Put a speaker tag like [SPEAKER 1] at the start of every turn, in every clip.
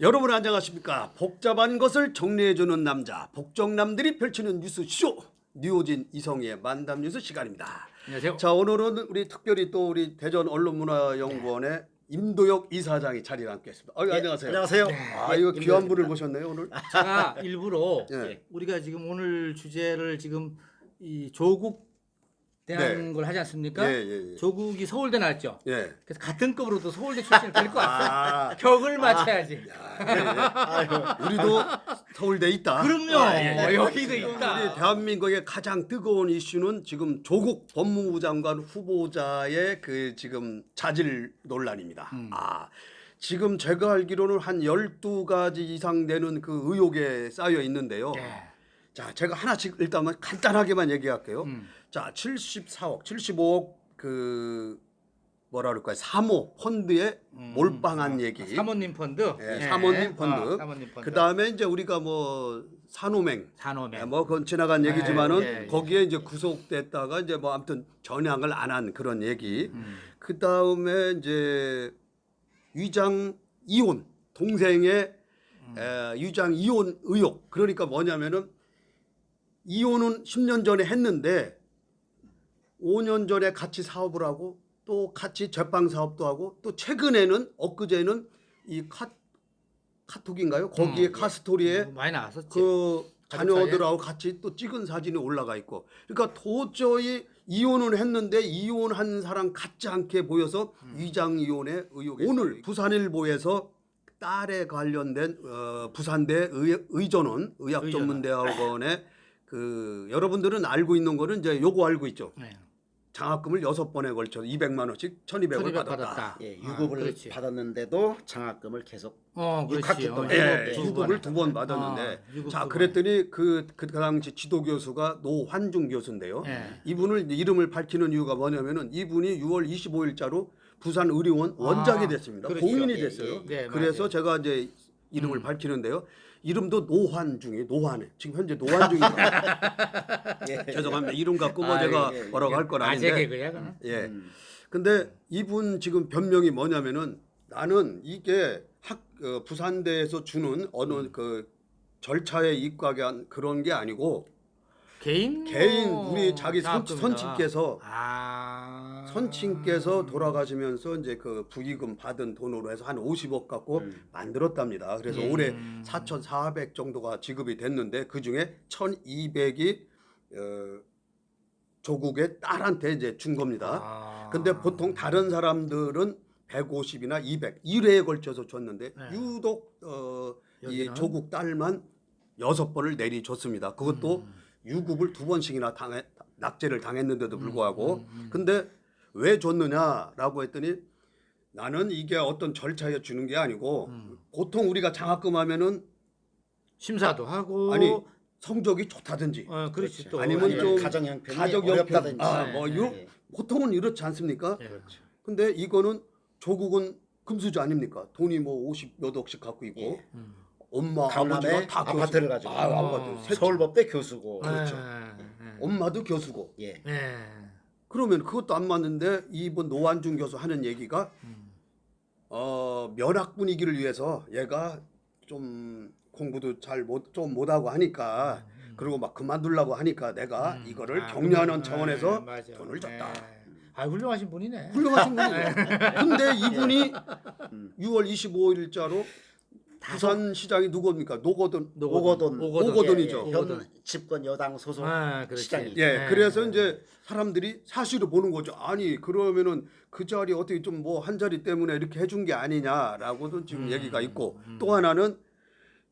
[SPEAKER 1] 여러분 안녕하십니까? 복잡한 것을 정리해주는 남자 복정남들이 펼치는 뉴스 쇼 뉴오진 이성의 만담 뉴스 시간입니다.
[SPEAKER 2] 안녕하세요.
[SPEAKER 1] 자 오늘은 우리 특별히 또 우리 대전 언론문화연구원의 임도혁 이사장이 자리를 앉겠습니다. 아유,
[SPEAKER 3] 예,
[SPEAKER 1] 안녕하세요.
[SPEAKER 3] 안녕하세요.
[SPEAKER 1] 아 이거 귀한 분을 모셨네요 오늘.
[SPEAKER 2] 제가 일부러
[SPEAKER 1] 예.
[SPEAKER 2] 우리가 지금 오늘 주제를 지금 이 조국 대한
[SPEAKER 1] 네.
[SPEAKER 2] 걸 하지 않습니까?
[SPEAKER 1] 예, 예, 예.
[SPEAKER 2] 조국이 서울대 나왔죠.
[SPEAKER 1] 예.
[SPEAKER 2] 그래서 같은 급으로도 서울대 출신을 데리고 왔어.
[SPEAKER 1] 아,
[SPEAKER 2] 격을 맞춰야지.
[SPEAKER 1] 우리도 서울대 있다.
[SPEAKER 2] 그럼요.
[SPEAKER 1] 아, 예, 예.
[SPEAKER 2] 여기도
[SPEAKER 1] 우리
[SPEAKER 2] 있다.
[SPEAKER 1] 대한민국의 가장 뜨거운 이슈는 지금 조국 법무부 장관 후보자의 그 지금 자질 논란입니다.
[SPEAKER 2] 음.
[SPEAKER 1] 아, 지금 제가 알기로는 한 12가지 이상 되는 그 의혹에 쌓여 있는데요.
[SPEAKER 2] 예.
[SPEAKER 1] 자, 제가 하나씩 일단은 간단하게만 얘기할게요.
[SPEAKER 2] 음.
[SPEAKER 1] 자, 74억, 75억 그 뭐라 그럴까요? 사모 펀드에 몰빵한 얘기.
[SPEAKER 2] 음. 사모님 펀드.
[SPEAKER 1] 예,
[SPEAKER 2] 예.
[SPEAKER 1] 사모님 펀드.
[SPEAKER 2] 어, 사모님 펀드.
[SPEAKER 1] 그 다음에 이제 우리가 뭐 산호맹,
[SPEAKER 2] 산호맹.
[SPEAKER 1] 예, 뭐 그건 지나간 얘기지만은
[SPEAKER 2] 예, 예.
[SPEAKER 1] 거기에 이제 구속됐다가 이제 뭐 아무튼 전향을 안 한 그런 얘기.
[SPEAKER 2] 음.
[SPEAKER 1] 그 다음에 이제 위장 이혼 동생의
[SPEAKER 2] 음.
[SPEAKER 1] 에, 위장 이혼 의혹. 그러니까 뭐냐면은 이혼은 10년 전에 했는데 5년 전에 같이 사업을 하고 또 같이 제빵 사업도 하고 또 최근에는 엊그제는 이 카, 카톡인가요? 거기에
[SPEAKER 2] 음,
[SPEAKER 1] 카스토리에
[SPEAKER 2] 많이 나왔었지.
[SPEAKER 1] 그 자녀들하고 같이 또 찍은 사진이 올라가 있고 그러니까 도저히 이혼은 했는데 이혼한 사람 같지 않게 보여서
[SPEAKER 2] 음.
[SPEAKER 1] 위장 이혼의 의혹이 오늘 부산일보에서 딸에 관련된 어, 부산대 의, 의전원 의학전문대학원의 그 여러분들은 알고 있는 거는 이제 요거 알고 있죠.
[SPEAKER 2] 네.
[SPEAKER 1] 장학금을 여섯 번에 걸쳐 200만 원씩 1,200을
[SPEAKER 2] 1200
[SPEAKER 1] 받았다.
[SPEAKER 2] 받았다.
[SPEAKER 3] 예,
[SPEAKER 2] 아,
[SPEAKER 3] 유급을
[SPEAKER 2] 그렇지.
[SPEAKER 3] 받았는데,도 장학금을 계속
[SPEAKER 2] 어, 그렇지.
[SPEAKER 3] 동안.
[SPEAKER 2] 어,
[SPEAKER 1] 예,
[SPEAKER 3] 두
[SPEAKER 1] 유급을. 두 번 받았는데
[SPEAKER 2] 어, 유급
[SPEAKER 1] 자
[SPEAKER 2] 두 번.
[SPEAKER 1] 그랬더니 그, 그 당시 지도 교수가 노환중 교수인데요.
[SPEAKER 2] 예.
[SPEAKER 1] 이분을 이름을 밝히는 이유가 뭐냐면은 이분이 6월 25일자로 부산 의료원 원장이
[SPEAKER 2] 아,
[SPEAKER 1] 됐습니다.
[SPEAKER 2] 그렇죠.
[SPEAKER 1] 공인이
[SPEAKER 3] 예,
[SPEAKER 1] 됐어요.
[SPEAKER 3] 예,
[SPEAKER 2] 예. 네,
[SPEAKER 1] 그래서
[SPEAKER 2] 맞아요.
[SPEAKER 1] 제가 이제 이름을
[SPEAKER 2] 음.
[SPEAKER 1] 밝히는데요. 이름도 노환중이 노환에 지금 현재 노환 중이다.
[SPEAKER 3] 예.
[SPEAKER 1] 죄송합니다. 이름 갖고 뭐
[SPEAKER 3] 아,
[SPEAKER 1] 제가
[SPEAKER 3] 예, 예.
[SPEAKER 1] 뭐라고 할 건
[SPEAKER 2] 아재
[SPEAKER 1] 아닌데.
[SPEAKER 2] 개그야, 그는.
[SPEAKER 1] 예.
[SPEAKER 3] 음.
[SPEAKER 1] 근데 이분 지금 변명이 뭐냐면은 나는 이게 학 어, 부산대에서 주는 어느
[SPEAKER 2] 음.
[SPEAKER 1] 그 절차에 입각한 그런 게 아니고
[SPEAKER 2] 개인
[SPEAKER 1] 개인
[SPEAKER 2] 뭐
[SPEAKER 1] 우리 자기 선. 선친께서
[SPEAKER 2] 아
[SPEAKER 1] 선친께서 돌아가시면서 이제 그 부의금 받은 돈으로 해서 한 50억 갖고
[SPEAKER 3] 음.
[SPEAKER 1] 만들었답니다. 그래서
[SPEAKER 2] 음.
[SPEAKER 1] 올해 4,400 정도가 지급이 됐는데 그 중에 1,200이 어, 조국의 딸한테 이제 준 겁니다.
[SPEAKER 2] 아.
[SPEAKER 1] 근데 보통 다른 사람들은 150이나 200 1회에 걸쳐서 줬는데
[SPEAKER 2] 네.
[SPEAKER 1] 유독 어, 이
[SPEAKER 2] 여기는?
[SPEAKER 1] 조국 딸만 여섯 번을 내리줬습니다. 그것도
[SPEAKER 2] 음.
[SPEAKER 1] 유급을 두 번씩이나 당해 낙제를 당했는데도 불구하고
[SPEAKER 2] 음, 음.
[SPEAKER 1] 근데 왜 줬느냐라고 했더니 나는 이게 어떤 절차에 주는 게 아니고
[SPEAKER 2] 음.
[SPEAKER 1] 보통 우리가 장학금 하면은
[SPEAKER 2] 심사도 하고
[SPEAKER 1] 아니 성적이 좋다든지
[SPEAKER 2] 어 그렇지 또
[SPEAKER 1] 아니면
[SPEAKER 3] 아니면
[SPEAKER 1] 좀
[SPEAKER 3] 가정 형편이
[SPEAKER 1] 가족 형편
[SPEAKER 3] 어렵다든지.
[SPEAKER 1] 아뭐
[SPEAKER 2] 네,
[SPEAKER 1] 요
[SPEAKER 3] 네.
[SPEAKER 1] 보통은 이렇지 않습니까?
[SPEAKER 2] 예.
[SPEAKER 3] 그렇죠.
[SPEAKER 1] 근데 이거는 조국은 금수저 아닙니까? 돈이 뭐 50몇 억씩 갖고 있고
[SPEAKER 3] 예.
[SPEAKER 2] 음.
[SPEAKER 1] 엄마
[SPEAKER 3] 강남에
[SPEAKER 1] 아버지가 다
[SPEAKER 3] 아파트를
[SPEAKER 1] 교수.
[SPEAKER 3] 가지고
[SPEAKER 1] 아,
[SPEAKER 2] 어.
[SPEAKER 1] 아파트 셋.
[SPEAKER 3] 서울법대 교수고
[SPEAKER 1] 그렇죠.
[SPEAKER 2] 예, 예.
[SPEAKER 1] 엄마도 교수고
[SPEAKER 3] 예.
[SPEAKER 2] 예.
[SPEAKER 1] 그러면 그것도 안 맞는데 이번 노환중 교수 하는 얘기가
[SPEAKER 2] 음.
[SPEAKER 1] 어, 면학 분위기를 위해서 얘가 좀 공부도 잘 못 좀 못하고 하니까 그리고 막 그만두려고 하니까 내가
[SPEAKER 2] 음.
[SPEAKER 1] 이거를
[SPEAKER 2] 아,
[SPEAKER 1] 격려하는 차원에서
[SPEAKER 2] 예, 맞아.
[SPEAKER 1] 돈을 줬다.
[SPEAKER 2] 예. 아 훌륭하신 분이네.
[SPEAKER 1] 훌륭하신 분이에요. 근데 이분이
[SPEAKER 3] 음.
[SPEAKER 1] 6월 25일자로 부산 시장이 누굽니까? 노거든.
[SPEAKER 3] 오거돈
[SPEAKER 1] 오거돈이죠.
[SPEAKER 3] 예, 예.
[SPEAKER 2] 오거돈.
[SPEAKER 3] 현 집권 여당 소속
[SPEAKER 2] 아, 그렇지.
[SPEAKER 3] 시장이
[SPEAKER 1] 예,
[SPEAKER 2] 예.
[SPEAKER 1] 그래서 이제 사람들이 사실을 보는 거죠. 아니 그러면은 그 자리 어떻게 좀 뭐 한 자리 때문에 이렇게 해준 게 아니냐라고도 지금
[SPEAKER 2] 음,
[SPEAKER 1] 얘기가 있고
[SPEAKER 2] 음.
[SPEAKER 1] 또 하나는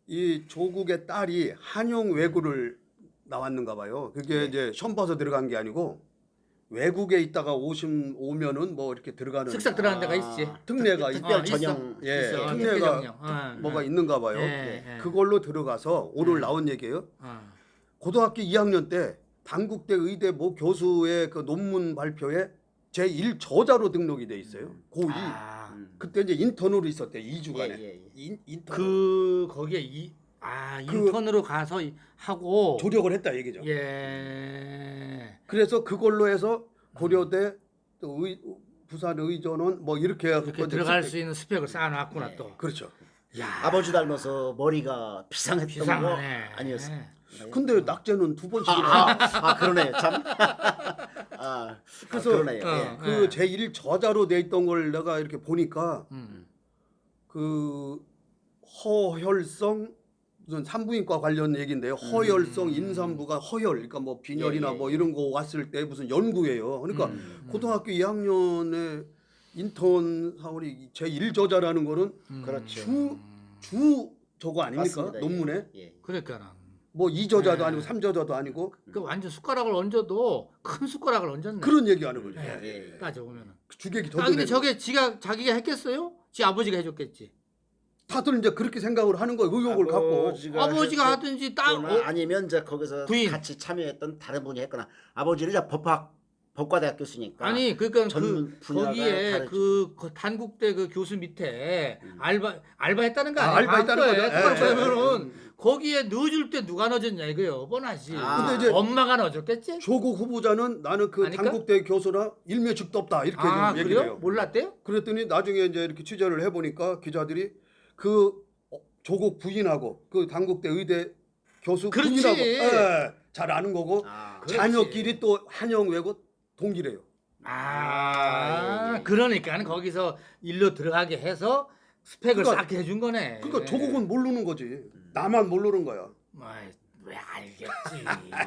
[SPEAKER 1] 이 조국의 딸이 한용 외구를 나왔는가 봐요. 그게
[SPEAKER 3] 네.
[SPEAKER 1] 이제 시험 봐서 들어간 게 아니고 외국에 있다가 오신 오면은 뭐 이렇게 들어가는
[SPEAKER 2] 쓱싹 들어가는 데가
[SPEAKER 3] 아,
[SPEAKER 2] 있지.
[SPEAKER 1] 특례가
[SPEAKER 3] 특-
[SPEAKER 1] 있-
[SPEAKER 3] 특별
[SPEAKER 2] 어, 있어.
[SPEAKER 3] 전형
[SPEAKER 1] 예,
[SPEAKER 2] 있어.
[SPEAKER 1] 특례가
[SPEAKER 2] 특별 전형. 어,
[SPEAKER 1] 뭐가
[SPEAKER 2] 어.
[SPEAKER 1] 있는가 봐요.
[SPEAKER 2] 예, 예.
[SPEAKER 1] 그걸로 들어가서 오늘
[SPEAKER 2] 예.
[SPEAKER 1] 나온 얘기예요.
[SPEAKER 2] 어.
[SPEAKER 1] 고등학교 2학년 때 단국대 의대 모 교수의 그 논문 발표에 제 1 저자로 등록이 돼 있어요. 고2.
[SPEAKER 2] 아,
[SPEAKER 3] 음.
[SPEAKER 1] 그때 이제 인턴으로 있었대. 2주간에.
[SPEAKER 3] 예, 예, 예.
[SPEAKER 1] 인, 인턴
[SPEAKER 2] 그 거기에 이 아,
[SPEAKER 1] 그-
[SPEAKER 2] 인턴으로 가서 이- 하고
[SPEAKER 1] 조력을 했다 얘기죠.
[SPEAKER 2] 예.
[SPEAKER 1] 그래서 그걸로 해서 고려대 또 의, 부산 의전원 뭐 이렇게 해서
[SPEAKER 2] 이렇게 들어갈 수 있는 스펙을 쌓아놨구나
[SPEAKER 3] 예.
[SPEAKER 2] 또.
[SPEAKER 1] 그렇죠.
[SPEAKER 2] 야.
[SPEAKER 3] 아버지 닮아서 머리가 비상했던
[SPEAKER 2] 비상하네.
[SPEAKER 3] 거 아니었어요?
[SPEAKER 1] 근데 낙제는 두
[SPEAKER 3] 아,
[SPEAKER 1] 번씩이나.
[SPEAKER 3] 아, 아 그러네요 참. 아,
[SPEAKER 1] 그래서-
[SPEAKER 3] 아, 그러네요.
[SPEAKER 2] 어.
[SPEAKER 3] 예.
[SPEAKER 1] 그 제1 저자로 돼 있던 걸 내가 이렇게 보니까
[SPEAKER 2] 음.
[SPEAKER 1] 그 허혈성 무슨 산부인과 관련 얘기인데요. 허혈성 임산부가 허혈, 그러니까 뭐 빈혈이나
[SPEAKER 3] 예, 예,
[SPEAKER 1] 뭐
[SPEAKER 3] 예.
[SPEAKER 1] 이런 거 왔을 때 무슨 연구예요. 그러니까
[SPEAKER 2] 음.
[SPEAKER 1] 고등학교 2학년에 인턴 사원이 제1 저자라는 거는
[SPEAKER 2] 음.
[SPEAKER 3] 그렇죠.
[SPEAKER 1] 주, 주 저거 아닙니까?
[SPEAKER 3] 맞습니다. 예.
[SPEAKER 1] 논문에
[SPEAKER 3] 예.
[SPEAKER 2] 그러니까
[SPEAKER 1] 뭐 2저자도
[SPEAKER 2] 네.
[SPEAKER 1] 아니고 3저자도 아니고
[SPEAKER 2] 그 완전 숟가락을 얹어도 큰 숟가락을 얹었네.
[SPEAKER 1] 그런 얘기하는 거죠.
[SPEAKER 2] 네.
[SPEAKER 3] 예.
[SPEAKER 2] 따져 보면은.
[SPEAKER 1] 주객이 더
[SPEAKER 2] 아 근데. 저게 지가 자기가 했겠어요? 지 아버지가 해줬겠지.
[SPEAKER 1] 다들 이제 그렇게 생각을 하는 거예요. 의욕을 갖고.
[SPEAKER 3] 아버지가
[SPEAKER 2] 하든지 딸 어,
[SPEAKER 3] 아니면 이제 거기서
[SPEAKER 2] 부인.
[SPEAKER 3] 같이 참여했던 다른 분이 했거나 아버지는 이제 법학 법과대학 교수니까
[SPEAKER 2] 아니 그러니까 그
[SPEAKER 3] 전문 분야가
[SPEAKER 2] 거기에. 그, 그 단국대 그 교수 밑에 알바 알바했다는 거
[SPEAKER 1] 아,
[SPEAKER 2] 아니야?
[SPEAKER 1] 알바했다는 거죠. 예,
[SPEAKER 2] 그러면은
[SPEAKER 1] 예.
[SPEAKER 2] 거기에 넣어줄 때 누가 넣어줬냐 이거요. 뻔하지.
[SPEAKER 3] 아.
[SPEAKER 1] 근데 이제
[SPEAKER 2] 엄마가 넣어줬겠지?
[SPEAKER 1] 조국 후보자는 나는 그
[SPEAKER 2] 아닐까?
[SPEAKER 1] 단국대 교수라 일면식도 없다 이렇게
[SPEAKER 2] 아
[SPEAKER 1] 좀 얘기를
[SPEAKER 2] 그래요?
[SPEAKER 1] 해요.
[SPEAKER 2] 몰랐대요?
[SPEAKER 1] 그랬더니 나중에 이제 이렇게 취재를 해보니까 기자들이 그 어, 조국 부인하고 그 단국대 의대 교수
[SPEAKER 2] 그렇지.
[SPEAKER 1] 부인하고 예, 잘 아는 거고
[SPEAKER 3] 아,
[SPEAKER 2] 그렇지.
[SPEAKER 1] 자녀끼리 또 한영 외고 동기래요.
[SPEAKER 2] 아,
[SPEAKER 3] 아, 예, 예.
[SPEAKER 2] 그러니까는 거기서 일로 들어가게 해서 스펙을
[SPEAKER 1] 그러니까-
[SPEAKER 2] 쌓게 해준 거네.
[SPEAKER 1] 그러니까 조국은 모르는 거지. 나만 모르는 거야.
[SPEAKER 2] 아이, 왜 알겠지?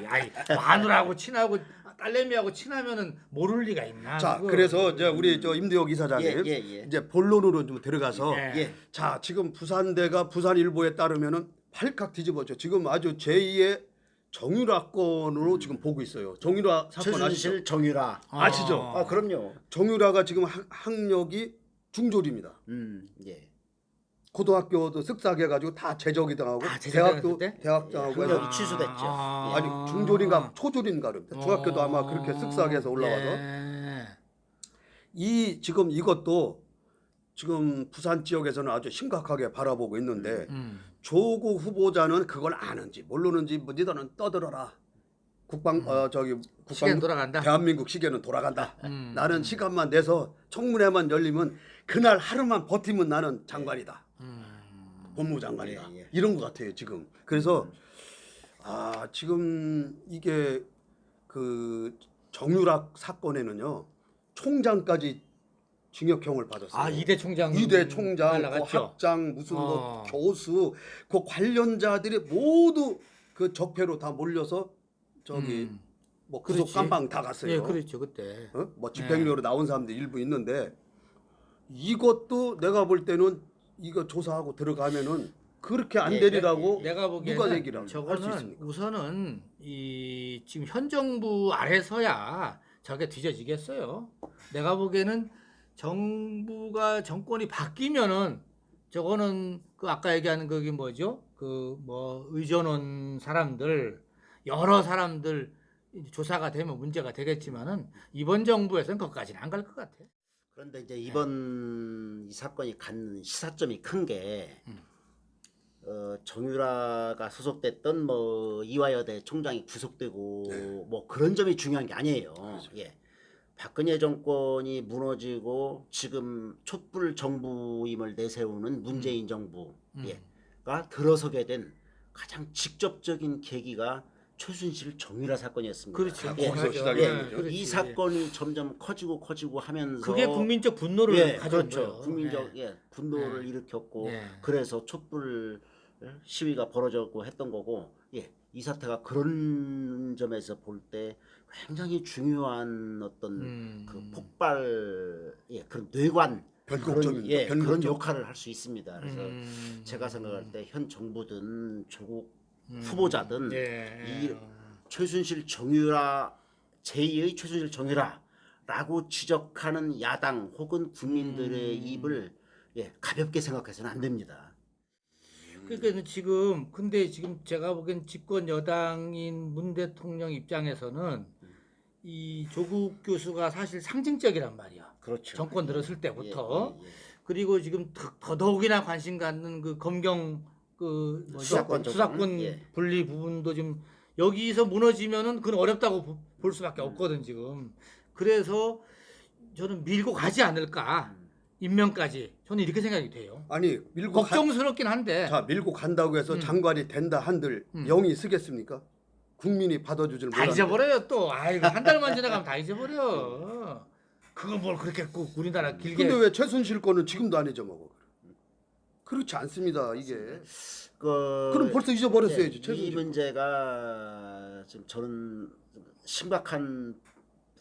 [SPEAKER 2] 아이, 마누라하고 친하고 딸내미하고 친하면은 모를 리가 있나?
[SPEAKER 1] 자,
[SPEAKER 2] 그거.
[SPEAKER 1] 그래서 이제 우리 저 임대혁 이사장님
[SPEAKER 3] 예, 예, 예.
[SPEAKER 1] 이제 본론으로 좀 들어가서
[SPEAKER 2] 예.
[SPEAKER 3] 예.
[SPEAKER 1] 자 지금 부산대가 부산일보에 따르면은 팔칵 뒤집어져 지금 아주 제2의 정유라건으로 지금 보고 있어요. 정유라 사건 아시죠?
[SPEAKER 3] 최순실 정유라.
[SPEAKER 1] 아시죠?
[SPEAKER 2] 어.
[SPEAKER 3] 아 그럼요.
[SPEAKER 1] 정유라가 지금 학, 학력이 중졸입니다.
[SPEAKER 3] 음, 예.
[SPEAKER 1] 고등학교도 쓱싹 해가지고 다 제적이 당하고
[SPEAKER 2] 아,
[SPEAKER 1] 대학도
[SPEAKER 2] 때?
[SPEAKER 1] 대학
[SPEAKER 3] 예,
[SPEAKER 1] 당하고
[SPEAKER 3] 학력이
[SPEAKER 1] 해서
[SPEAKER 3] 취소됐죠.
[SPEAKER 2] 아.
[SPEAKER 3] 예.
[SPEAKER 1] 아니 중졸인가 초졸인가 그럽니다. 중학교도 아마
[SPEAKER 2] 어.
[SPEAKER 1] 그렇게 쓱싹해서 올라와서
[SPEAKER 2] 예.
[SPEAKER 1] 이 지금 이것도 지금 부산 지역에서는 아주 심각하게 바라보고 있는데
[SPEAKER 2] 음.
[SPEAKER 1] 조국 후보자는 그걸 아는지 모르는지 뭐 니들은 떠들어라. 국방 어 저기
[SPEAKER 2] 음.
[SPEAKER 1] 국방
[SPEAKER 2] 돌아간다.
[SPEAKER 1] 대한민국 시계는 돌아간다.
[SPEAKER 2] 음.
[SPEAKER 1] 나는 시간만 내서 청문회만 열리면 그날 하루만 버티면 나는 장관이다.
[SPEAKER 2] 음.
[SPEAKER 1] 법무장관이다.
[SPEAKER 3] 예, 예.
[SPEAKER 1] 이런 것 같아요 지금. 그래서 아 지금 이게 그 정유락 사건에는요 총장까지 징역형을 받았어요.
[SPEAKER 2] 아 이대 총장
[SPEAKER 1] 이대 총장, 그? 학장, 무슨
[SPEAKER 2] 어.
[SPEAKER 1] 그 교수, 그 관련자들이 모두 그 적폐로 다 몰려서 저기
[SPEAKER 2] 음.
[SPEAKER 1] 뭐
[SPEAKER 2] 그렇지.
[SPEAKER 1] 감방 다 갔어요.
[SPEAKER 2] 예, 그렇죠 그때.
[SPEAKER 1] 어? 뭐 집행유예로 나온 사람들 일부 있는데 이것도 내가 볼 때는 이거 조사하고 들어가면은 그렇게 안
[SPEAKER 3] 예,
[SPEAKER 1] 되리라고
[SPEAKER 2] 내가
[SPEAKER 1] 누가
[SPEAKER 2] 보기에는
[SPEAKER 1] 얘기를 할수
[SPEAKER 2] 저거는? 우선은 이 지금 현 정부 아래서야 저게 뒤져지겠어요. 내가 보기에는 정부가 정권이 바뀌면은 저거는 그 아까 얘기하는 거기 뭐죠? 그 뭐 의전원 사람들 여러 사람들 조사가 되면 문제가 되겠지만은 이번 정부에서는 거기까지는 안 갈 것 같아.
[SPEAKER 3] 그런데 이제 이번 이 사건이 갖는 시사점이 큰게
[SPEAKER 2] 음.
[SPEAKER 3] 어, 정유라가 소속됐던 뭐 이화여대 총장이 구속되고
[SPEAKER 1] 네.
[SPEAKER 3] 뭐 그런 점이 중요한 게 아니에요. 예. 박근혜 정권이 무너지고 지금 촛불 정부임을 내세우는 문재인 정부
[SPEAKER 2] 음.
[SPEAKER 3] 가 들어서게 된 가장 직접적인 계기가 최순실 정유라 사건이었습니다.
[SPEAKER 2] 그렇죠.
[SPEAKER 1] 아,
[SPEAKER 3] 예.
[SPEAKER 1] 거기서
[SPEAKER 2] 예,
[SPEAKER 1] 시작이
[SPEAKER 2] 예,
[SPEAKER 1] 된 거죠.
[SPEAKER 2] 그렇지.
[SPEAKER 3] 이 사건이 점점 커지고 커지고 하면서
[SPEAKER 2] 그게 국민적 분노를
[SPEAKER 3] 예,
[SPEAKER 2] 가져온
[SPEAKER 3] 그렇죠. 국민적
[SPEAKER 2] 예.
[SPEAKER 3] 예, 분노를
[SPEAKER 2] 예.
[SPEAKER 3] 일으켰고
[SPEAKER 2] 예.
[SPEAKER 3] 그래서 촛불 시위가 벌어졌고 했던 거고 예, 이 사태가 그런 점에서 볼 때 굉장히 중요한 어떤
[SPEAKER 2] 음.
[SPEAKER 3] 그 폭발 예, 그런 뇌관
[SPEAKER 1] 변곡점입니다.
[SPEAKER 3] 그런, 예, 그런
[SPEAKER 1] 변곡점.
[SPEAKER 3] 역할을 할 수 있습니다. 그래서
[SPEAKER 2] 음.
[SPEAKER 3] 제가 생각할 때 현 정부든 조국
[SPEAKER 2] 음.
[SPEAKER 3] 후보자든
[SPEAKER 2] 예.
[SPEAKER 3] 이 최순실 정유라 제2의 최순실 정유라라고 지적하는 야당 혹은 국민들의
[SPEAKER 2] 음.
[SPEAKER 3] 입을 예, 가볍게 생각해서는 안 됩니다.
[SPEAKER 2] 그러니까 지금 근데 지금 제가 보기엔 집권 여당인 문 대통령 입장에서는 이 조국 교수가 사실 상징적이란 말이야.
[SPEAKER 3] 그렇죠.
[SPEAKER 2] 정권 들었을 때부터
[SPEAKER 3] 예, 예, 예.
[SPEAKER 2] 그리고 지금 더- 더더욱이나 관심 갖는 그 검경 그 뭐죠?
[SPEAKER 3] 수사권?
[SPEAKER 2] 수사권
[SPEAKER 3] 예.
[SPEAKER 2] 분리 부분도 지금 여기서 무너지면은 그건 어렵다고 보- 볼 수밖에
[SPEAKER 3] 음.
[SPEAKER 2] 없거든 지금. 그래서 저는 밀고 가지 않을까.
[SPEAKER 3] 음.
[SPEAKER 2] 임명까지 저는 이렇게 생각이 돼요.
[SPEAKER 1] 아니 밀고 가,
[SPEAKER 2] 걱정스럽긴 한데
[SPEAKER 1] 자 밀고 간다고 해서
[SPEAKER 2] 음.
[SPEAKER 1] 장관이 된다 한들
[SPEAKER 2] 음.
[SPEAKER 1] 영이 쓰겠습니까? 국민이 받아주질
[SPEAKER 2] 다
[SPEAKER 1] 못하는데.
[SPEAKER 2] 잊어버려요 또. 아이고 한 달만 지나가면 다 잊어버려. 그거 뭘 그렇게 꼭 우리나라 길게
[SPEAKER 1] 근데 왜 최순실 거는 지금도 안 잊어먹어? 그렇지 않습니다 이게.
[SPEAKER 3] 그
[SPEAKER 1] 그럼 벌써 잊어버렸어야지
[SPEAKER 3] 예, 이. 문제가 지금 저는 심각한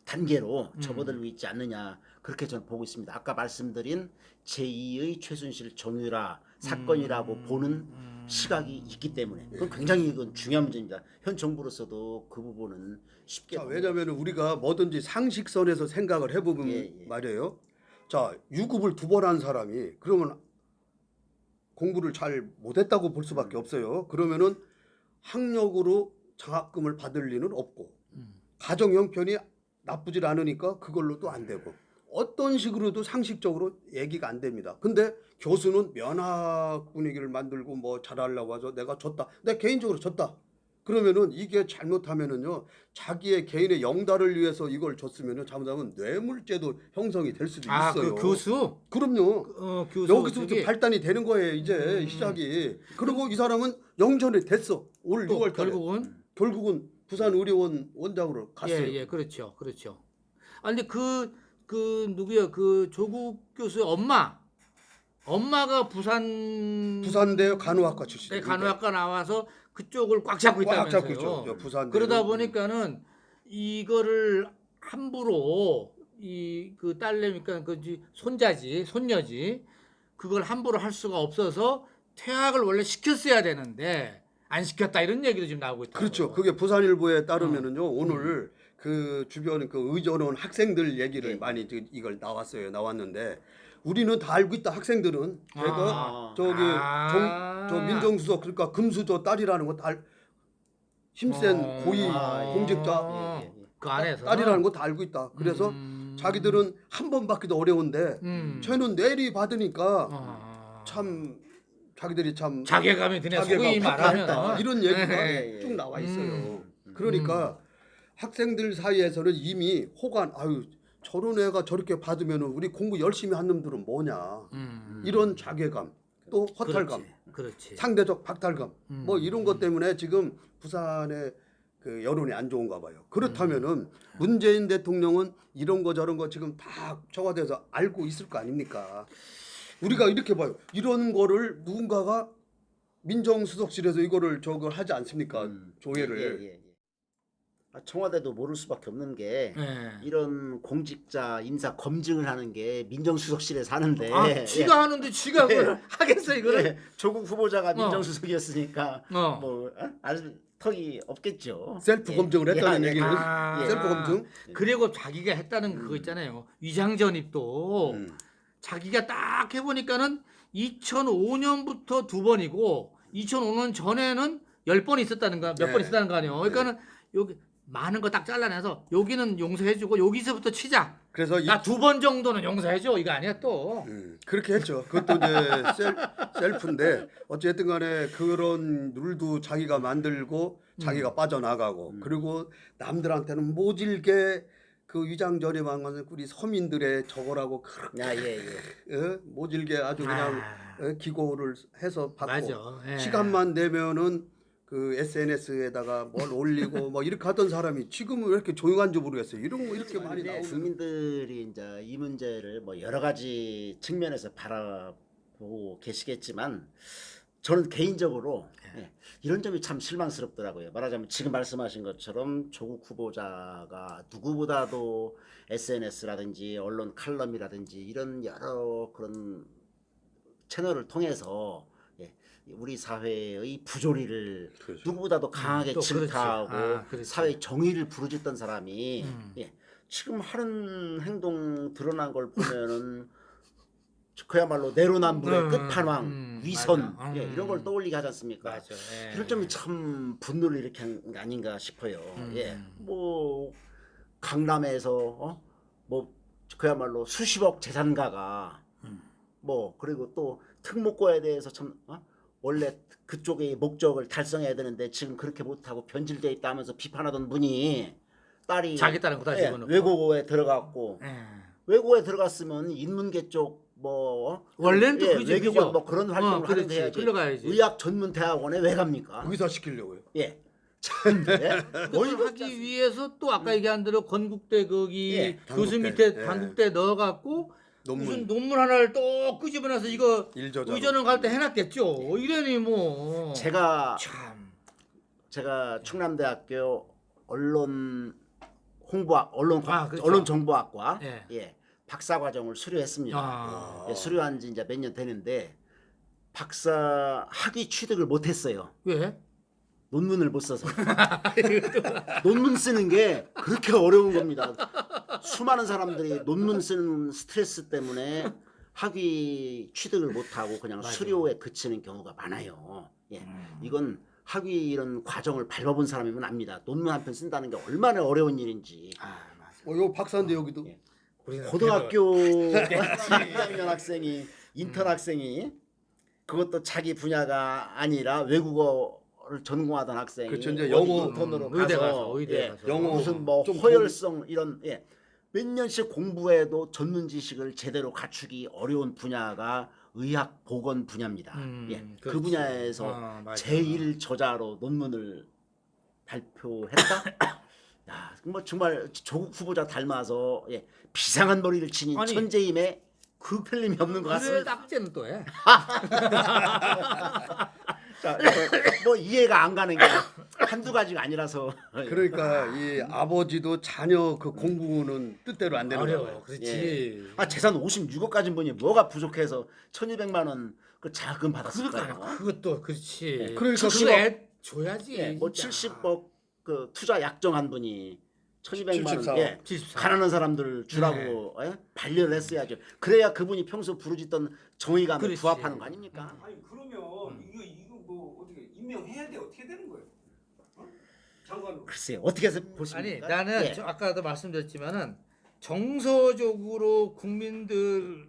[SPEAKER 3] 단계로
[SPEAKER 2] 음.
[SPEAKER 3] 접어들고 있지 않느냐 그렇게 저는 보고 있습니다. 아까 말씀드린 제2의 최순실 정유라 사건이라고 보는
[SPEAKER 2] 음.
[SPEAKER 3] 시각이 있기 때문에 그건 굉장히 이건 중요한 문제입니다. 현 정부로서도 그 부분은 쉽게
[SPEAKER 1] 자 왜냐하면 우리가 뭐든지 상식선에서 생각을 해보면
[SPEAKER 3] 예, 예.
[SPEAKER 1] 말이에요. 자 유급을 두 번 한 사람이 그러면 공부를 잘 못했다고 볼 수밖에 없어요. 그러면은 학력으로 장학금을 받을 리는 없고
[SPEAKER 2] 음.
[SPEAKER 1] 가정 형편이 나쁘질 않으니까 그걸로도 안 되고 어떤 식으로도 상식적으로 얘기가 안 됩니다. 근데 교수는 면학 분위기를 만들고 뭐 잘하려고 하죠. 내가 졌다. 내가 개인적으로 졌다. 그러면은 이게 잘못하면은요 자기의 개인의 영달을 위해서 이걸 줬으면은 잘못하면 뇌물죄도 형성이 될 수도
[SPEAKER 2] 아,
[SPEAKER 1] 있어요.
[SPEAKER 2] 그 교수
[SPEAKER 1] 그럼요.
[SPEAKER 2] 어, 교수
[SPEAKER 1] 여기서부터
[SPEAKER 2] 저기
[SPEAKER 1] 발단이 되는 거예요 이제
[SPEAKER 2] 음.
[SPEAKER 1] 시작이. 그리고 이 사람은 영전이 됐어.
[SPEAKER 2] 올또
[SPEAKER 1] 6월 달에.
[SPEAKER 2] 결국은
[SPEAKER 1] 결국은 부산 의료원 원장으로 갔어요.
[SPEAKER 2] 예, 예, 그렇죠, 그렇죠. 아 근데 그, 그 누구야, 그 조국 교수의 엄마, 엄마가 부산
[SPEAKER 1] 부산대 간호학과 출신.
[SPEAKER 2] 대 간호학과 나와서 그쪽을 꽉 잡고
[SPEAKER 1] 꽉
[SPEAKER 2] 있다면서요.
[SPEAKER 1] 있죠. 저 부산대.
[SPEAKER 2] 그러다 보니까는 이거를 함부로 이 그 딸내미니까 그 지- 손자지, 손녀지 그걸 함부로 할 수가 없어서 퇴학을 원래 시켰어야 되는데 안 시켰다 이런 얘기도 지금 나오고 있다.
[SPEAKER 1] 그렇죠. 그게 부산일보에 따르면은요
[SPEAKER 2] 음.
[SPEAKER 1] 오늘 그 주변 그 의전원 학생들 얘기를
[SPEAKER 3] 예.
[SPEAKER 1] 많이 지- 이걸 나왔어요. 나왔는데 우리는 다 알고 있다. 학생들은 제가
[SPEAKER 3] 아.
[SPEAKER 1] 저기
[SPEAKER 2] 아.
[SPEAKER 1] 정, 저 민정수석 그러니까 금수저 딸이라는 거 다 힘센
[SPEAKER 2] 어.
[SPEAKER 1] 고위
[SPEAKER 3] 아, 예.
[SPEAKER 1] 공직자
[SPEAKER 3] 예, 예, 예.
[SPEAKER 2] 그 안에서
[SPEAKER 1] 딸이라는 거 다 알고 있다. 그래서
[SPEAKER 2] 음.
[SPEAKER 1] 자기들은 한 번 받기도 어려운데
[SPEAKER 2] 음.
[SPEAKER 1] 쟤는 내리 받으니까
[SPEAKER 2] 아.
[SPEAKER 1] 참 자기들이 참
[SPEAKER 2] 자괴감이 드네. 소위 말하면.
[SPEAKER 1] 이런 얘기가
[SPEAKER 2] 예,
[SPEAKER 3] 예,
[SPEAKER 1] 쭉
[SPEAKER 3] 예.
[SPEAKER 1] 나와 있어요.
[SPEAKER 2] 음.
[SPEAKER 1] 그러니까 학생들 사이에서는 이미 호간 아유 저런 애가 저렇게 받으면 우리 공부 열심히 한 놈들은 뭐냐
[SPEAKER 2] 음.
[SPEAKER 1] 이런 자괴감 또 허탈감
[SPEAKER 2] 그렇지. 그렇지.
[SPEAKER 1] 상대적 박탈감
[SPEAKER 2] 음.
[SPEAKER 1] 뭐 이런 것 때문에 지금 부산의 그 여론이 안 좋은가 봐요. 그렇다면은 문재인 대통령은 이런 거 저런 거 지금 다 청와대에서 알고 있을 거 아닙니까? 우리가 이렇게 봐요. 이런 거를 누군가가 민정수석실에서 이거를 저걸 하지 않습니까?
[SPEAKER 3] 음.
[SPEAKER 1] 조회를.
[SPEAKER 3] 예, 예, 예. 아, 청와대도 모를 수밖에 없는 게
[SPEAKER 2] 예.
[SPEAKER 3] 이런 공직자 인사 검증을 하는 게 민정수석실에서 하는데
[SPEAKER 2] 아, 지가 하는데 지가 그걸 하겠어
[SPEAKER 3] 예.
[SPEAKER 2] 이거를.
[SPEAKER 3] 예. 조국 후보자가
[SPEAKER 2] 어.
[SPEAKER 3] 민정수석이었으니까
[SPEAKER 2] 어.
[SPEAKER 3] 뭐알 턱이 없겠죠.
[SPEAKER 1] 셀프
[SPEAKER 3] 예.
[SPEAKER 1] 검증을 했다는
[SPEAKER 3] 예,
[SPEAKER 1] 얘기는
[SPEAKER 2] 아.
[SPEAKER 3] 예.
[SPEAKER 1] 셀프 검증.
[SPEAKER 2] 그리고 자기가 했다는 그거 있잖아요. 위장 전입도
[SPEAKER 3] 음.
[SPEAKER 2] 자기가 딱 해보니까는 2005년부터 두 번이고 2005년 전에는 열 번 있었다는 거, 몇번
[SPEAKER 1] 네.
[SPEAKER 2] 있었다는 거 아니에요. 그러니까는 여기 많은 거 딱 잘라내서 여기는 용서해주고 여기서부터 치자.
[SPEAKER 1] 그래서 이,
[SPEAKER 2] 나두 번 정도는 용서해줘. 이거 아니야 또.
[SPEAKER 1] 음, 그렇게 했죠. 그것도 이제 셀, 셀프인데 어쨌든 간에 그런 룰도 자기가 만들고 자기가
[SPEAKER 2] 음.
[SPEAKER 1] 빠져나가고 그리고 남들한테는 모질게 그 위장 전입한 것은 우리 서민들의 저거라고 그렇게
[SPEAKER 3] 야, 예, 예.
[SPEAKER 1] 어? 모질게 아주 그냥
[SPEAKER 2] 아,
[SPEAKER 1] 어, 기고를 해서 받고
[SPEAKER 2] 맞아. 예.
[SPEAKER 1] 시간만 되면은 그 SNS에다가 뭘 올리고 뭐 이렇게 하던 사람이 지금은 왜 이렇게 조용한지 모르겠어요. 이런 거 이렇게 많이
[SPEAKER 3] 근데
[SPEAKER 1] 나오면
[SPEAKER 3] 국민들이 이제 이 문제를 뭐 여러 가지 측면에서 바라보고 계시겠지만 저는 개인적으로 예, 이런 점이 참 실망스럽더라고요. 말하자면 지금 말씀하신 것처럼 조국 후보자가 누구보다도 SNS라든지 언론 칼럼이라든지 이런 여러 그런 채널을 통해서 예, 우리 사회의 부조리를
[SPEAKER 1] 그렇죠.
[SPEAKER 3] 누구보다도 강하게
[SPEAKER 2] 또 그렇지.
[SPEAKER 3] 질타하고
[SPEAKER 2] 아, 그렇지.
[SPEAKER 3] 사회 정의를 부르짖던 사람이
[SPEAKER 2] 음.
[SPEAKER 3] 예, 지금 하는 행동 드러난 걸 보면은 그야말로 내로남불의
[SPEAKER 2] 음,
[SPEAKER 3] 끝판왕,
[SPEAKER 2] 음,
[SPEAKER 3] 위선
[SPEAKER 2] 맞아.
[SPEAKER 3] 예,
[SPEAKER 2] 음.
[SPEAKER 3] 이런 걸 떠올리게 하지 않습니까?
[SPEAKER 2] 맞아. 예.
[SPEAKER 3] 이런 점이 참 분노를 일으킨 게 아닌가 싶어요.
[SPEAKER 2] 음.
[SPEAKER 3] 예, 뭐 강남에서 어? 뭐 그야말로 수십억 재산가가
[SPEAKER 2] 음.
[SPEAKER 3] 뭐 그리고 또 특목고에 대해서 참 어? 원래 그쪽의 목적을 달성해야 되는데 지금 그렇게 못하고 변질돼 있다 하면서 비판하던 분이 딸이
[SPEAKER 2] 자기 딸은 그다
[SPEAKER 3] 예,
[SPEAKER 2] 집어넣고.
[SPEAKER 3] 외국어에 들어갔고
[SPEAKER 2] 예.
[SPEAKER 3] 외국에 들어갔으면 인문계 쪽뭐
[SPEAKER 2] 원래는 또그 집이죠.
[SPEAKER 3] 외교관 뭐 그런 활동을
[SPEAKER 2] 어, 그렇지.
[SPEAKER 3] 하는데 해야지.
[SPEAKER 2] 끌려가야지.
[SPEAKER 3] 의학 전문 대학원에 왜 갑니까?
[SPEAKER 1] 의사 시키려고요.
[SPEAKER 3] 예. 참, 예.
[SPEAKER 2] 그걸 하기 위해서 또 아까 얘기한 대로 건국대 거기
[SPEAKER 3] 예,
[SPEAKER 2] 교수. 밑에
[SPEAKER 1] 예.
[SPEAKER 2] 단국대 넣어갖고
[SPEAKER 1] 논문
[SPEAKER 2] 무슨 논문 하나를 또 끄집어내서 이거
[SPEAKER 1] 일저자.
[SPEAKER 2] 의전원 갈때 해놨겠죠. 이러니 뭐.
[SPEAKER 3] 제가
[SPEAKER 2] 참.
[SPEAKER 3] 제가 충남대학교 언론 홍보학 언론
[SPEAKER 2] 아, 그렇죠.
[SPEAKER 3] 언론 정보학과
[SPEAKER 2] 예.
[SPEAKER 3] 예. 박사 과정을 수료했습니다.
[SPEAKER 2] 아.
[SPEAKER 3] 예, 수료한 지 이제 몇 년 되는데 박사 학위 취득을 못 했어요.
[SPEAKER 2] 왜?
[SPEAKER 3] 논문을 못 써서. 논문 쓰는 게 그렇게 어려운 겁니다. 수많은 사람들이 논문 쓰는 스트레스 때문에 학위 취득을 못 하고 그냥
[SPEAKER 2] 맞아요.
[SPEAKER 3] 수료에 그치는 경우가 많아요. 예.
[SPEAKER 2] 음.
[SPEAKER 3] 이건 학위 이런 과정을 밟아본 사람이면 압니다. 논문 한 편 쓴다는 게 얼마나 어려운 일인지.
[SPEAKER 2] 아 맞아.
[SPEAKER 1] 어, 요 박사인데 여기도
[SPEAKER 3] 예.
[SPEAKER 2] 우리는
[SPEAKER 3] 고등학교 1학년 학생이 인턴 학생이 그것도 자기 분야가 아니라 외국어를 전공하던 학생이
[SPEAKER 1] 그렇죠, 이제 영어,
[SPEAKER 3] 인턴으로
[SPEAKER 2] 음, 의대
[SPEAKER 3] 가서,
[SPEAKER 2] 가서, 의대
[SPEAKER 3] 예,
[SPEAKER 2] 가서.
[SPEAKER 1] 영어
[SPEAKER 3] 무슨
[SPEAKER 1] 뭐좀
[SPEAKER 3] 허혈성 이런 예. 몇 년씩 공부해도 전문 지식을 제대로 갖추기 어려운 분야가 의학 보건 분야입니다.
[SPEAKER 2] 음,
[SPEAKER 3] 예. 그
[SPEAKER 2] 그렇지.
[SPEAKER 3] 분야에서
[SPEAKER 2] 아, 맞아.
[SPEAKER 3] 제1 저자로 논문을 발표했다. 야, 뭐 정말 조국 후보자 닮아서 예, 비상한 머리를 치니
[SPEAKER 2] 아니.
[SPEAKER 3] 천재임에 그 편림이 없는 것
[SPEAKER 2] 그래
[SPEAKER 3] 같습니다.
[SPEAKER 2] 딱지는 또 해.
[SPEAKER 3] 자, 뭐 이해가 안 가는 게 한두 가지가 아니라서
[SPEAKER 1] 그러니까 이 아버지도 자녀 그 공부는 뜻대로 안 되는
[SPEAKER 2] 어려워.
[SPEAKER 1] 거예요.
[SPEAKER 2] 그렇지.
[SPEAKER 3] 아 재산 56억 가진 분이 뭐가 부족해서 1,200만 원그 자금 받았을까요?
[SPEAKER 2] 그러니까 그것도 그렇지.
[SPEAKER 3] 예.
[SPEAKER 1] 그러니까
[SPEAKER 2] 그거 애 줘야지.
[SPEAKER 3] 예, 뭐
[SPEAKER 2] 진짜.
[SPEAKER 3] 70억 그 투자 약정한 분이 1,200만
[SPEAKER 1] 74억.
[SPEAKER 3] 원 예,
[SPEAKER 2] 74.
[SPEAKER 3] 가난한 사람들 주라고 예? 반려를 했어야죠. 그래야 그분이 평소 부르짖던 정의감에
[SPEAKER 2] 그렇지.
[SPEAKER 3] 부합하는 거 아닙니까?
[SPEAKER 4] 아니 그러면 이거 이거 뭐 어떻게 임명해야 돼 어떻게 되는 거예요? 어? 장관
[SPEAKER 3] 글쎄요 어떻게 해서
[SPEAKER 2] 아니
[SPEAKER 3] 보십니까?
[SPEAKER 2] 나는
[SPEAKER 3] 예.
[SPEAKER 2] 저 아까도 말씀드렸지만은 정서적으로 국민들은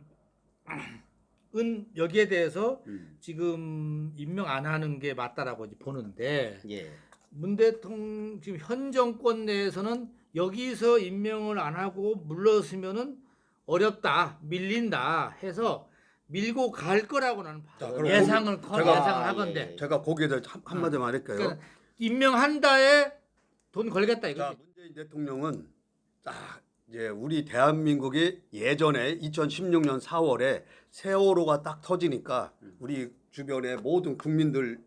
[SPEAKER 2] 여기에 대해서
[SPEAKER 3] 음,
[SPEAKER 2] 지금 임명 안 하는 게 맞다라고 이제 보는데
[SPEAKER 3] 예.
[SPEAKER 2] 문 대통령 지금 현 정권 내에서는 여기서 임명을 안 하고 물러서면은 어렵다 밀린다 해서 밀고 갈 거라고 나는 봐.
[SPEAKER 1] 자, 그럼
[SPEAKER 2] 예상을 커
[SPEAKER 1] 제가-
[SPEAKER 2] 예상을
[SPEAKER 3] 아,
[SPEAKER 2] 하건데
[SPEAKER 3] 예.
[SPEAKER 1] 제가 거기에 대해서 한, 한마디만 할까요?
[SPEAKER 2] 그러니까 임명한다에 돈 걸겠다
[SPEAKER 1] 자,
[SPEAKER 2] 이거지.
[SPEAKER 1] 문재인 대통령은 딱 이제 우리 대한민국이 예전에 2016년 4월에 세월호가 딱 터지니까 우리 주변의 모든 국민들들이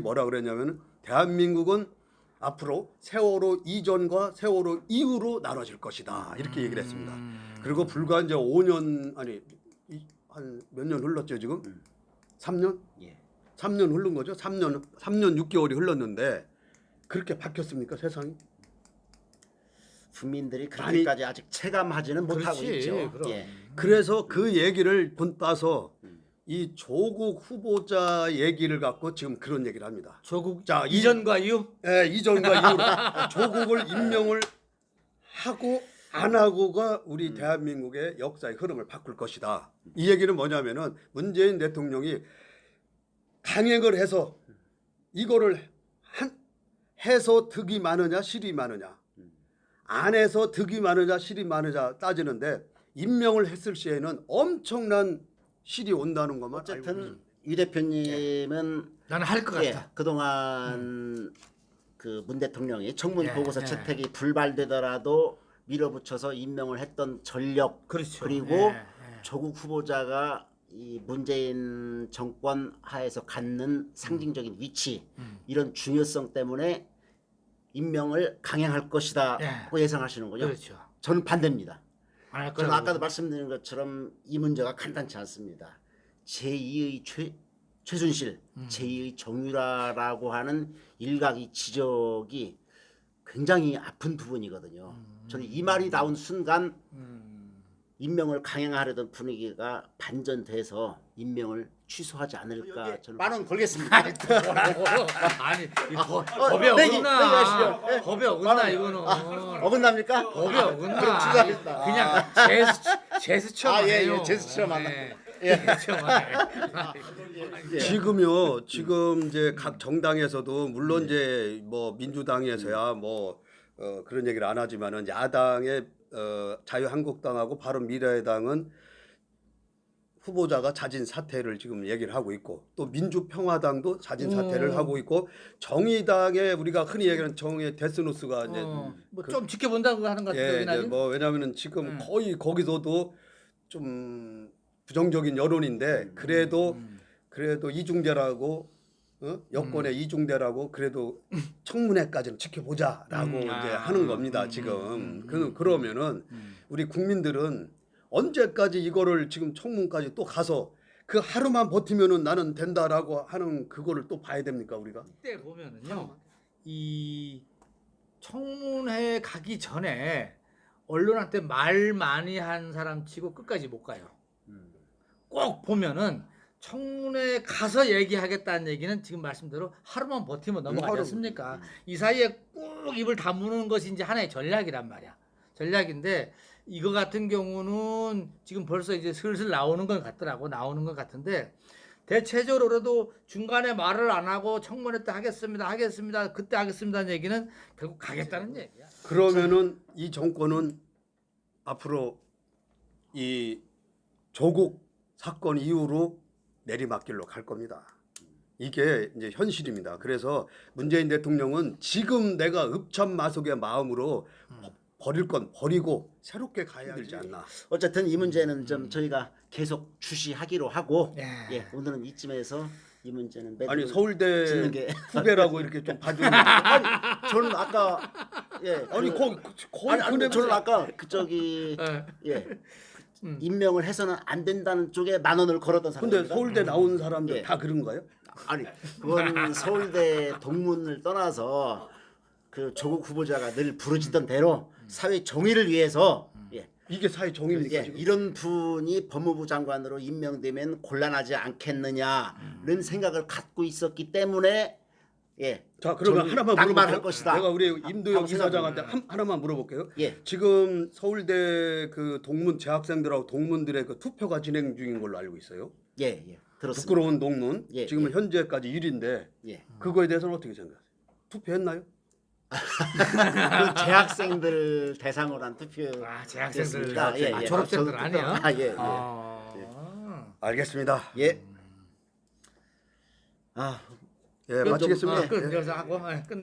[SPEAKER 1] 뭐라 그랬냐면은 대한민국은 앞으로 세월호 이전과 세월호 이후로 나눠질 것이다 이렇게 얘기를 했습니다.
[SPEAKER 2] 음.
[SPEAKER 1] 그리고 불과 이제 5년 아니 한 몇 년 흘렀죠 지금? 3년?
[SPEAKER 3] 예.
[SPEAKER 1] 3년 흐른 거죠. 3년 3년 6개월이 흘렀는데 그렇게 바뀌었습니까 세상이?
[SPEAKER 3] 국민들이 그렇게까지 아직 체감하지는 못하고
[SPEAKER 2] 그렇지,
[SPEAKER 3] 있죠.
[SPEAKER 2] 그럼.
[SPEAKER 3] 예.
[SPEAKER 1] 그래서 그 얘기를 본따서
[SPEAKER 3] 음.
[SPEAKER 1] 이 조국 후보자 얘기를 갖고 지금 그런 얘기를 합니다.
[SPEAKER 2] 조국
[SPEAKER 1] 자, 이-
[SPEAKER 2] 이전과 이후
[SPEAKER 1] 예, 이전과 이후로 조국을 임명을 하고 안 하고가 우리
[SPEAKER 2] 음.
[SPEAKER 1] 대한민국의 역사의 흐름을 바꿀 것이다. 이 얘기는 뭐냐면은 문재인 대통령이 강행을 해서 이거를 한 해서 득이 많으냐 실이 많으냐 안 해서 득이 많으냐 실이 많으냐 따지는데 임명을 했을 시에는 엄청난 실이 온다는 것만 알고
[SPEAKER 3] 어쨌든. 유 대표님은
[SPEAKER 2] 나는 할 것
[SPEAKER 3] 예,
[SPEAKER 2] 같다.
[SPEAKER 3] 그동안 그 문 대통령이 청문
[SPEAKER 2] 예,
[SPEAKER 3] 보고서
[SPEAKER 2] 예.
[SPEAKER 3] 채택이 불발되더라도 밀어붙여서 임명을 했던 전력
[SPEAKER 2] 그렇죠.
[SPEAKER 3] 그리고
[SPEAKER 2] 예, 예.
[SPEAKER 3] 조국 후보자가 이 문재인 정권 하에서 갖는 상징적인 위치
[SPEAKER 2] 음.
[SPEAKER 3] 이런 중요성 때문에 임명을 강행할 것이다고
[SPEAKER 2] 예.
[SPEAKER 3] 예상하시는군요.
[SPEAKER 2] 그렇죠.
[SPEAKER 3] 저는 반대입니다. 저는. 아까도 말씀드린 것처럼 이 문제가 간단치 않습니다. 제2의 최, 최순실,
[SPEAKER 2] 음.
[SPEAKER 3] 제2의 정유라라고 하는 일각의 지적이 굉장히 아픈 부분이거든요. 저는 이 말이 나온 순간
[SPEAKER 2] 음.
[SPEAKER 3] 임명을 강행하려던 분위기가 반전돼서 임명을 취소하지 않을까 저는 만 원 걸겠습니다.
[SPEAKER 2] 아니 또 뭐라고? 아니 이 법- 법에
[SPEAKER 3] 어, 내기,
[SPEAKER 2] 어긋나.
[SPEAKER 3] 내기 하시죠. 예.
[SPEAKER 2] 법에 어긋나
[SPEAKER 3] 만 원.
[SPEAKER 2] 이거는.
[SPEAKER 3] 어긋납니까?
[SPEAKER 2] 법에 어긋나.
[SPEAKER 3] 취소하겠습니다.
[SPEAKER 2] 그냥 제스 제스처만
[SPEAKER 3] 아, 예,
[SPEAKER 2] 해요.
[SPEAKER 3] 예, 제스처만.
[SPEAKER 2] 예. 제스처만 해.
[SPEAKER 3] 예.
[SPEAKER 1] 지금요, 지금 이제 각 정당에서도
[SPEAKER 3] 네.
[SPEAKER 1] 물론 이제 뭐 민주당에서야 뭐 어, 그런 얘기를 안 하지만은 야당의 어, 자유한국당하고 바른미래당은 후보자가 자진 사퇴를 지금 얘기를 하고 있고 또 민주평화당도 자진 사퇴를
[SPEAKER 2] 음.
[SPEAKER 1] 하고 있고 정의당에 우리가 흔히 얘기하는 정의 데스노스가 이제
[SPEAKER 2] 어,
[SPEAKER 1] 그-
[SPEAKER 2] 뭐좀 지켜본다고 하는 것 같아요.
[SPEAKER 1] 예, 이제
[SPEAKER 2] 이날은.
[SPEAKER 1] 뭐 왜냐하면은 지금
[SPEAKER 2] 음.
[SPEAKER 1] 거의 거기서도 좀 부정적인 여론인데 그래도
[SPEAKER 2] 음.
[SPEAKER 1] 그래도 이중대라고 어? 여권의 이중대라고 그래도 청문회까지는 지켜보자라고
[SPEAKER 2] 음,
[SPEAKER 1] 이제
[SPEAKER 2] 아,
[SPEAKER 1] 하는 겁니다
[SPEAKER 2] 음,
[SPEAKER 1] 지금
[SPEAKER 2] 음,
[SPEAKER 1] 그
[SPEAKER 2] 음,
[SPEAKER 1] 그러면은
[SPEAKER 2] 음.
[SPEAKER 1] 우리 국민들은 언제까지 이거를 지금 청문까지 또 가서 그 하루만 버티면은 나는 된다라고 하는 그거를 또 봐야 됩니까 우리가
[SPEAKER 2] 이때 보면은요 이 청문회 가기 전에 언론한테 말 많이 한 사람 치고 끝까지 못 가요.
[SPEAKER 3] 음.
[SPEAKER 2] 꼭 보면은 청문회 가서 얘기하겠다는 얘기는 지금 말씀대로 하루만 버티면 넘어가지
[SPEAKER 1] 하루.
[SPEAKER 2] 않습니까? 이 사이에 꾹 입을 다무는 것이 이제 하나의 전략이란 말이야. 전략인데 이거 같은 경우는 지금 벌써 이제 슬슬 나오는 것 같더라고 나오는 것 같은데 대체적으로도 중간에 말을 안 하고 청문회 때 하겠습니다 하겠습니다 그때 하겠습니다는 얘기는 결국 가겠다는 얘기야.
[SPEAKER 1] 그러면은 이 정권은 앞으로 이 조국 사건 이후로 내리막길로 갈 겁니다. 이게 이제 현실입니다. 그래서 문재인 대통령은 지금 내가 읍참마속의 마음으로 버- 버릴 건 버리고 새롭게 가야 되지 않나.
[SPEAKER 3] 어쨌든 이 문제는 좀 저희가 계속 주시하기로 하고
[SPEAKER 2] 예.
[SPEAKER 3] 예, 오늘은 이쯤에서 이 문제는
[SPEAKER 1] 아니 서울대
[SPEAKER 3] 짓는 게
[SPEAKER 1] 후배라고 이렇게 좀 봐주는.
[SPEAKER 3] 아니 저는 아까 예
[SPEAKER 1] 아니
[SPEAKER 3] 그-
[SPEAKER 1] 거기 거의
[SPEAKER 3] 아니, 아니
[SPEAKER 1] 그
[SPEAKER 3] 저는 아까 그 저기
[SPEAKER 2] 예.
[SPEAKER 3] 예
[SPEAKER 2] 음.
[SPEAKER 3] 임명을 해서는 안 된다는 쪽에 만 원을 걸었던 사람.
[SPEAKER 1] 근데 서울대 나온 사람들
[SPEAKER 3] 예.
[SPEAKER 1] 다 그런가요?
[SPEAKER 3] 아니 그건 서울대 동문을 떠나서 그 조국 후보자가 늘 부르짖던 대로 사회 정의를 위해서 예,
[SPEAKER 1] 이게 사회 정의입니까
[SPEAKER 3] 예,
[SPEAKER 1] 지금?
[SPEAKER 3] 이런 분이 법무부 장관으로 임명되면 곤란하지 않겠느냐는 생각을 갖고 있었기 때문에 예,
[SPEAKER 1] 자 그러면 하나만 물어볼게요.
[SPEAKER 3] 것이다.
[SPEAKER 1] 내가 우리 임도영. 이사장한테 한, 하나만 물어볼게요.
[SPEAKER 3] 예,
[SPEAKER 1] 지금 서울대 그 동문 재학생들하고 동문들의 그 투표가 진행 중인 걸로 알고 있어요.
[SPEAKER 3] 예, 예, 들었습니다.
[SPEAKER 1] 부끄러운 동문
[SPEAKER 3] 예,
[SPEAKER 1] 지금
[SPEAKER 3] 예.
[SPEAKER 1] 현재까지 1인데
[SPEAKER 3] 예,
[SPEAKER 1] 그거에 대해서는 어떻게 생각하세요? 투표했나요?
[SPEAKER 3] 그 재학생들 대상으로 한 투표.
[SPEAKER 2] 아 재학생들
[SPEAKER 3] 아, 예,
[SPEAKER 2] 아,
[SPEAKER 3] 예.
[SPEAKER 2] 졸업생들
[SPEAKER 3] 아,
[SPEAKER 2] 아니에요?
[SPEAKER 3] 아, 예, 예.
[SPEAKER 2] 아.
[SPEAKER 1] 알겠습니다.
[SPEAKER 3] 예. 아,
[SPEAKER 1] 예,
[SPEAKER 3] 좀,
[SPEAKER 1] 마치겠습니다.
[SPEAKER 2] 아, 끝
[SPEAKER 1] 예.
[SPEAKER 2] 여기서 하고 예, 끝내.